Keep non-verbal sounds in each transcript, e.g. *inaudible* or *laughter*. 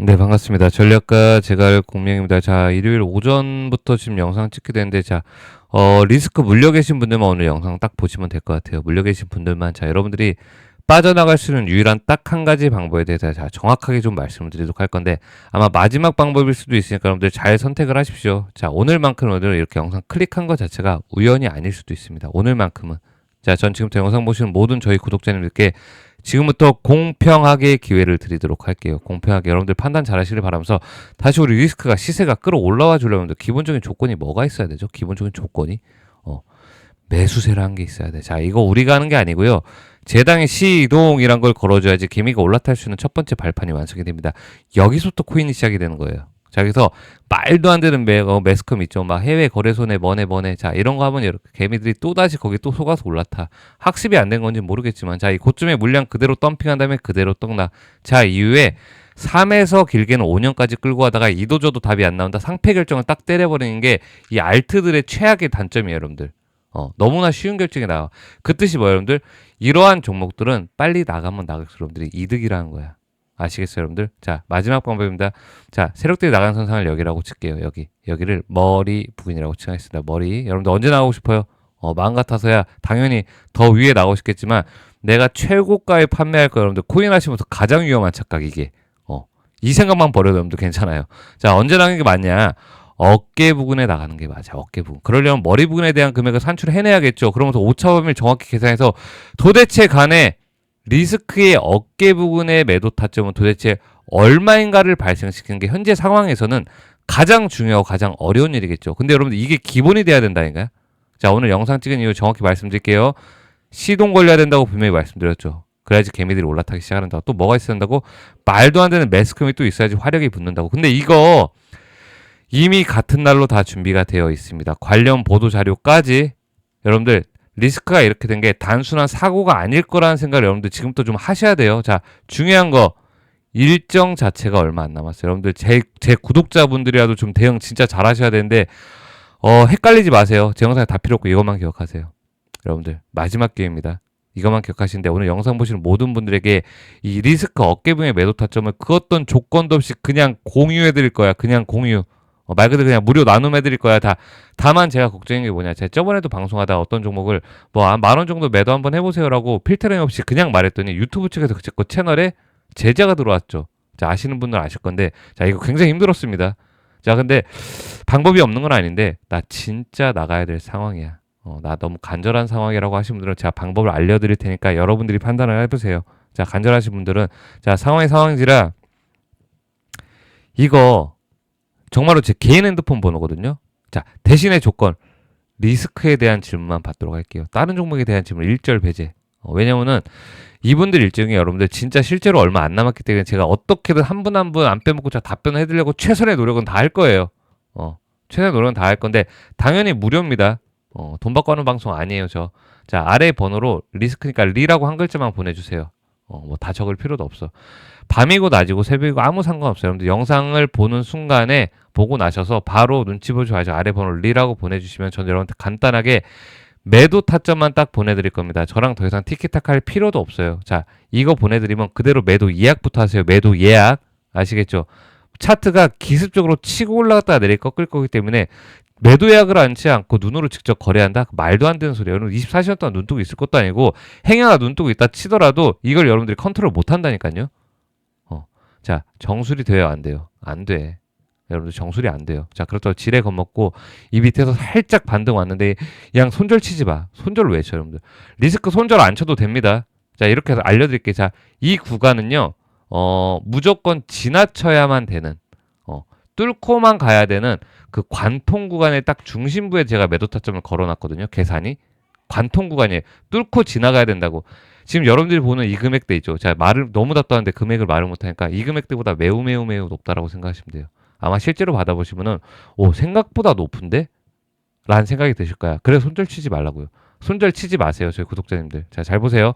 네, 반갑습니다. 전략가 제갈 공명입니다. 자, 일요일 오전부터 지금 영상 찍게 되는데, 자, 어, 리스크 물려 계신 분들만 오늘 영상 딱 보시면 될 것 같아요. 물려 계신 분들만. 자, 여러분들이 빠져나갈 수 있는 유일한 딱 한 가지 방법에 대해서 자, 정확하게 좀 말씀을 드리도록 할 건데, 아마 마지막 방법일 수도 있으니까 여러분들 잘 선택을 하십시오. 자, 오늘만큼 오늘 이렇게 영상 클릭한 것 자체가 우연이 아닐 수도 있습니다. 오늘만큼은. 자, 전 지금부터 영상 보시는 모든 저희 구독자님들께 지금부터 공평하게 기회를 드리도록 할게요. 공평하게 여러분들 판단 잘 하시길 바라면서 다시 우리 리스크가 시세가 끌어올라와 주려면 기본적인 조건이 뭐가 있어야 되죠? 기본적인 조건이 어, 매수세라는 게 있어야 돼. 자, 이거 우리가 하는 게 아니고요. 제당의 시이동이란 걸 걸어줘야지 개미가 올라탈 수 있는 첫 번째 발판이 완성이 됩니다. 여기서부터 코인이 시작이 되는 거예요. 자, 그래서 말도 안 되는 매, 어, 매스컴 있죠. 막 해외 거래소네 뭐네 뭐네. 자, 이런 거 하면 이렇게 개미들이 또다시 거기 또 속아서 올라타. 학습이 안 된 건지 모르겠지만, 자, 이 고점의 물량 그대로 덤핑한 다음에 그대로 떡나. 자, 이후에 3에서 길게는 5년까지 끌고 가다가 이도저도 답이 안 나온다. 상패 결정을 딱 때려버리는 게 이 알트들의 최악의 단점이에요, 여러분들. 어, 너무나 쉬운 결정이 나와. 그 뜻이 뭐예요, 여러분들? 이러한 종목들은 빨리 나가면 나갈수록 여러분들이 이득이라는 거야. 아시겠어요, 여러분들? 자, 마지막 방법입니다. 자, 세력들이 나가는 선상을 여기라고 칠게요. 여기. 여기를 머리 부근이라고 칭하겠습니다. 머리. 여러분들 언제 나가고 싶어요? 어, 마음 같아서야 당연히 더 위에 나가고 싶겠지만 내가 최고가에 판매할 거 여러분들 코인 하시면서 가장 위험한 착각 이게. 어. 이 생각만 버려도 여러분들 괜찮아요. 자, 언제 나가는 게 맞냐? 어깨 부근에 나가는 게 맞아. 어깨 부근. 그러려면 머리 부근에 대한 금액을 산출해내야겠죠. 그러면서 오차 범위를 정확히 계산해서 도대체 간에 리스크의 어깨 부근의 매도 타점은 도대체 얼마인가를 발생시키는 게 현재 상황에서는 가장 중요하고 가장 어려운 일이겠죠. 근데 여러분들 이게 기본이 돼야 된다니까요. 자, 오늘 영상 찍은 이유 정확히 말씀드릴게요. 시동 걸려야 된다고 분명히 말씀드렸죠. 그래야지 개미들이 올라타기 시작한다고. 또 뭐가 있어야 된다고? 말도 안 되는 매스컴이 또 있어야지 화력이 붙는다고. 근데 이거 이미 같은 날로 다 준비가 되어 있습니다. 관련 보도 자료까지 여러분들 리스크가 이렇게 된 게 단순한 사고가 아닐 거라는 생각을 여러분들 지금부터 좀 하셔야 돼요. 자, 중요한 거 일정 자체가 얼마 안 남았어요. 여러분들 제, 제 구독자분들이라도 좀 대응 진짜 잘 하셔야 되는데 어, 헷갈리지 마세요. 제 영상에 다 필요 없고 이것만 기억하세요. 여러분들 마지막 기회입니다. 이것만 기억하시는데 오늘 영상 보시는 모든 분들에게 이 리스크 어깨붕의 매도 타점을 그 어떤 조건도 없이 그냥 공유해 드릴 거야. 그냥 공유. 어, 말 그대로 그냥 무료 나눔해 드릴 거야. 다 다만 제가 걱정인 게 뭐냐. 제가 저번에도 방송하다 어떤 종목을 뭐 만 원 정도 매도 한번 해보세요라고 필터링 없이 그냥 말했더니 유튜브 측에서 제거 채널에 제재가 들어왔죠. 자, 아시는 분들 아실 건데 자 이거 굉장히 힘들었습니다. 자 근데 방법이 없는 건 아닌데 나 진짜 나가야 될 상황이야. 어, 나 너무 간절한 상황이라고 하시는 분들은 제가 방법을 알려드릴 테니까 여러분들이 판단을 해보세요. 자 간절하신 분들은 자 상황이 상황이지라 이거 정말로 제 개인 핸드폰 번호거든요. 자, 대신의 조건 리스크에 대한 질문만 받도록 할게요. 다른 종목에 대한 질문 일절 배제. 어, 왜냐면은 이분들 일정이 여러분들 진짜 실제로 얼마 안 남았기 때문에 제가 어떻게든 한 분 한 분 안 빼먹고 자 답변을 해드리려고 최선의 노력은 다 할 거예요. 어, 최선의 노력은 다 할 건데 당연히 무료입니다. 어, 돈 받고 하는 방송 아니에요, 저. 자, 아래 번호로 리스크니까 리라고 한 글자만 보내주세요. 어, 뭐 다 적을 필요도 없어. 밤이고 낮이고 새벽이고 아무 상관없어요. 여러분들 영상을 보는 순간에 보고 나셔서 바로 눈치 보지 마시고 아래 번호 리라고 보내주시면 저는 여러분한테 간단하게 매도 타점만 딱 보내드릴 겁니다. 저랑 더 이상 티키타카 할 필요도 없어요. 자, 이거 보내드리면 그대로 매도 예약부터 하세요. 매도 예약. 아시겠죠? 차트가 기습적으로 치고 올라갔다가 내리 꺾을 거기 때문에 매도 예약을 않지 않고 눈으로 직접 거래한다? 말도 안 되는 소리예요. 여러분 24시간 동안 눈뜨고 있을 것도 아니고 행여나 눈뜨고 있다 치더라도 이걸 여러분들이 컨트롤 못 한다니까요. 어. 자, 정수리 돼요, 안 돼요? 안 돼. 여러분들 정수리 안 돼요. 자, 그렇다고 지레 겁먹고 이 밑에서 살짝 반등 왔는데 그냥 손절 치지 마. 손절 왜 쳐, 여러분들? 리스크 손절 안 쳐도 됩니다. 자, 이렇게 해서 알려드릴게요. 자, 이 구간은요, 어, 무조건 지나쳐야만 되는, 어, 뚫고만 가야 되는 그 관통 구간의 딱 중심부에 제가 매도 타점을 걸어놨거든요. 계산이. 관통 구간이에요. 뚫고 지나가야 된다고. 지금 여러분들이 보는 이 금액대 있죠. 자, 말을 너무 답답한데 금액을 말을 못하니까 이 금액대보다 매우 매우 매우 높다라고 생각하시면 돼요. 아마 실제로 받아보시면은 오 생각보다 높은데? 라는 생각이 드실 거야. 그래서 손절 치지 말라고요. 손절 치지 마세요. 저희 구독자님들. 자, 잘 보세요.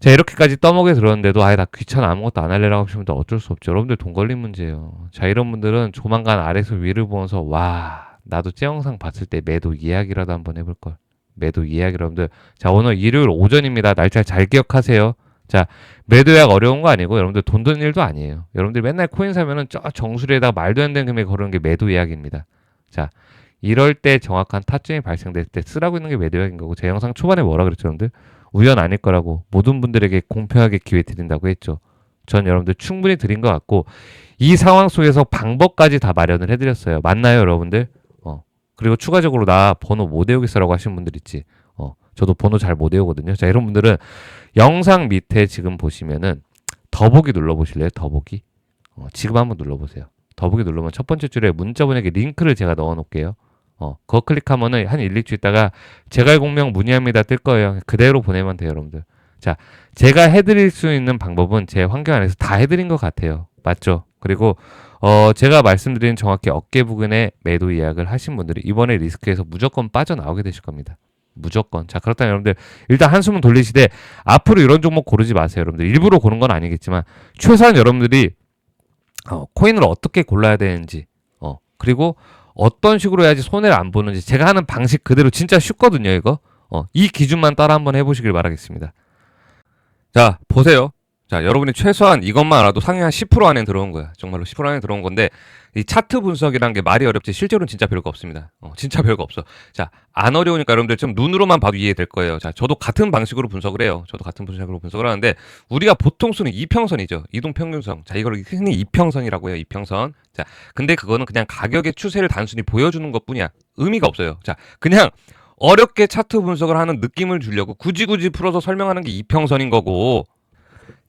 자, 이렇게까지 떠먹여 들었는데도 아예 나 귀찮아 아무것도 안 할래라고 하시면 어쩔 수 없죠. 여러분들 돈 걸린 문제예요. 자, 이런 분들은 조만간 아래서 위를 보면서 와, 나도 제 영상 봤을 때 매도 이야기라도 한번 해볼 걸. 매도 이야기 여러분들. 자, 오늘 일요일 오전입니다. 날짜 잘 기억하세요. 자, 매도 예약 어려운 거 아니고 여러분들 돈 드는 일도 아니에요. 여러분들 맨날 코인 사면은 저 정수리에다가 말도 안 되는 금액 거르는 게 매도 예약입니다. 자, 이럴 때 정확한 타점이 발생될 때 쓰라고 있는 게 매도 예약인 거고 제 영상 초반에 뭐라 그랬죠, 여러분들? 우연 아닐 거라고 모든 분들에게 공평하게 기회 드린다고 했죠. 전 여러분들 충분히 드린 것 같고 이 상황 속에서 방법까지 다 마련을 해드렸어요. 맞나요, 여러분들? 어. 그리고 추가적으로 나 번호 못 외우겠어라고 하시는 분들 있지. 어. 저도 번호 잘 못 외우거든요. 자, 이런 분들은 영상 밑에 지금 보시면은 더보기 눌러보실래요? 더보기. 어, 지금 한번 눌러보세요. 더보기 누르면 첫 번째 줄에 문자 보내기 링크를 제가 넣어 놓을게요. 어, 그거 클릭하면은 한 1, 2주 있다가 제갈 공명 문의합니다 뜰 거예요. 그대로 보내면 돼요, 여러분들. 자, 제가 해드릴 수 있는 방법은 제 환경 안에서 다 해드린 것 같아요. 맞죠? 그리고 어, 제가 말씀드린 정확히 어깨 부근에 매도 예약을 하신 분들이 이번에 리스크에서 무조건 빠져나오게 되실 겁니다. 무조건. 자, 그렇다면 여러분들 일단 한숨은 돌리시되 앞으로 이런 종목 고르지 마세요, 여러분들. 일부러 고른 건 아니겠지만 최소한 여러분들이 어, 코인을 어떻게 골라야 되는지, 어, 그리고 어떤 식으로 해야지 손해를 안 보는지 제가 하는 방식 그대로 진짜 쉽거든요, 이거. 어, 이 기준만 따라 한번 해 보시길 바라겠습니다. 자, 보세요. 자, 여러분이 최소한 이것만 알아도 상위 한 10% 안에 들어온 거야. 정말로 10% 안에 들어온 건데, 이 차트 분석이라는 게 말이 어렵지, 실제로는 진짜 별거 없습니다. 어, 진짜 별거 없어. 자, 안 어려우니까 여러분들 좀 눈으로만 봐도 이해될 거예요. 자, 저도 같은 방식으로 분석을 해요. 저도 같은 방식으로 분석을 하는데, 우리가 보통 쓰는 이평선이죠. 이동 평균선. 자, 이걸 흔히 이평선이라고 해요. 이평선. 자, 근데 그거는 그냥 가격의 추세를 단순히 보여주는 것 뿐이야. 의미가 없어요. 자, 그냥 어렵게 차트 분석을 하는 느낌을 주려고 굳이 굳이 풀어서 설명하는 게 이평선인 거고,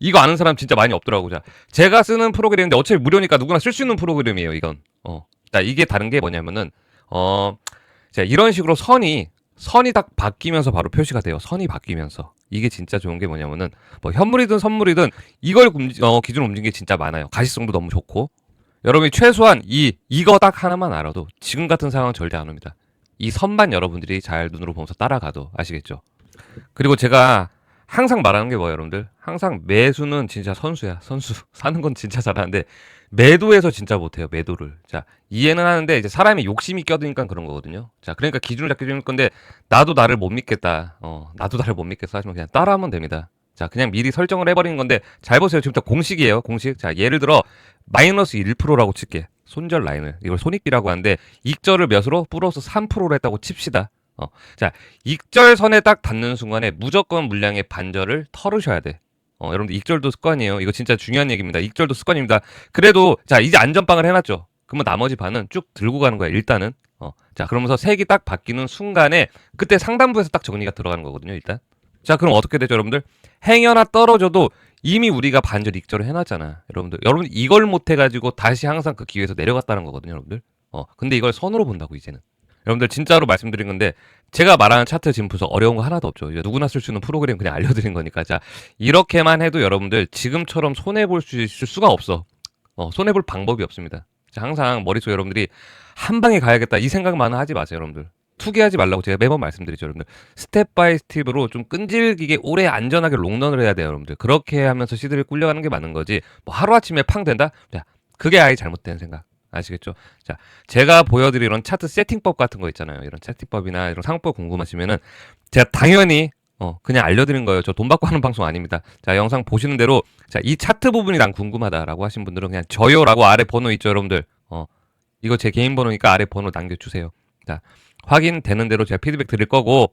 이거 아는 사람 진짜 많이 없더라고. 자, 제가 쓰는 프로그램인데 어차피 무료니까 누구나 쓸 수 있는 프로그램이에요, 이건. 어. 자, 이게 다른 게 뭐냐면은, 어, 자, 이런 식으로 선이, 선이 딱 바뀌면서 바로 표시가 돼요. 선이 바뀌면서. 이게 진짜 좋은 게 뭐냐면은, 뭐, 현물이든 선물이든 이걸 움직, 어, 기준으로 움직이는 게 진짜 많아요. 가시성도 너무 좋고. 여러분이 최소한 이, 이거 딱 하나만 알아도 지금 같은 상황 절대 안 옵니다. 이 선만 여러분들이 잘 눈으로 보면서 따라가도 아시겠죠? 그리고 제가 항상 말하는 게 뭐예요, 여러분들? 항상 매수는 진짜 선수야, 선수. *laughs* 사는 건 진짜 잘하는데 매도에서 진짜 못 해요, 매도를. 자, 이해는 하는데 이제 사람이 욕심이 껴드니까 그런 거거든요. 자, 그러니까 기준을 잡게 되는 건데 나도 나를 못 믿겠다. 어, 나도 나를 못 믿겠어 하시면 그냥 따라하면 됩니다. 자, 그냥 미리 설정을 해버리는 건데 잘 보세요. 지금부터 공식이에요, 공식. 자, 예를 들어 마이너스 1%라고 칠게. 손절 라인을. 이걸 손익비라고 하는데 익절을 몇으로? 플러스 3%로 했다고 칩시다. 어. 자, 익절선에 딱 닿는 순간에 무조건 물량의 반절을 털으셔야 돼. 어, 여러분들 익절도 습관이에요. 이거 진짜 중요한 얘기입니다. 익절도 습관입니다. 그래도 자, 이제 안전빵을 해 놨죠. 그러면 나머지 반은 쭉 들고 가는 거야. 일단은. 어. 자, 그러면서 색이 딱 바뀌는 순간에 그때 상단부에서 딱 정리가 들어가는 거거든요. 일단. 자, 그럼 어떻게 되죠, 여러분들? 행여나 떨어져도 이미 우리가 반절 익절을 해 놨잖아. 여러분들. 여러분 이걸 못 해 가지고 다시 항상 그 기회에서 내려갔다는 거거든요, 여러분들. 어. 근데 이걸 선으로 본다고 이제는. 여러분들 진짜로 말씀드린 건데 제가 말하는 차트 분석 어려운 거 하나도 없죠. 누구나 쓸 수 있는 프로그램 그냥 알려드린 거니까 자 이렇게만 해도 여러분들 지금처럼 손해 볼 수 있을 수가 없어. 어, 손해 볼 방법이 없습니다. 자, 항상 머릿속에 여러분들이 한 방에 가야겠다 이 생각만은 하지 마세요, 여러분들. 투기하지 말라고 제가 매번 말씀드리죠, 여러분들. 스텝 바이 스텝으로 좀 끈질기게 오래 안전하게 롱런을 해야 돼요, 여러분들. 그렇게 하면서 시드를 꿀려가는 게 맞는 거지. 뭐 하루아침에 팡 된다? 자, 그게 아예 잘못된 생각. 아시겠죠? 자, 제가 보여드린 이런 차트 세팅법 같은 거 있잖아요. 이런 세팅법이나 이런 상법 궁금하시면은 제가 당연히 어, 그냥 알려드린 거예요. 저 돈 받고 하는 방송 아닙니다. 자, 영상 보시는 대로 자, 이 차트 부분이 난 궁금하다라고 하신 분들은 그냥 저요라고 아래 번호 있죠, 여러분들. 어, 이거 제 개인 번호니까 아래 번호 남겨주세요. 자, 확인되는 대로 제가 피드백 드릴 거고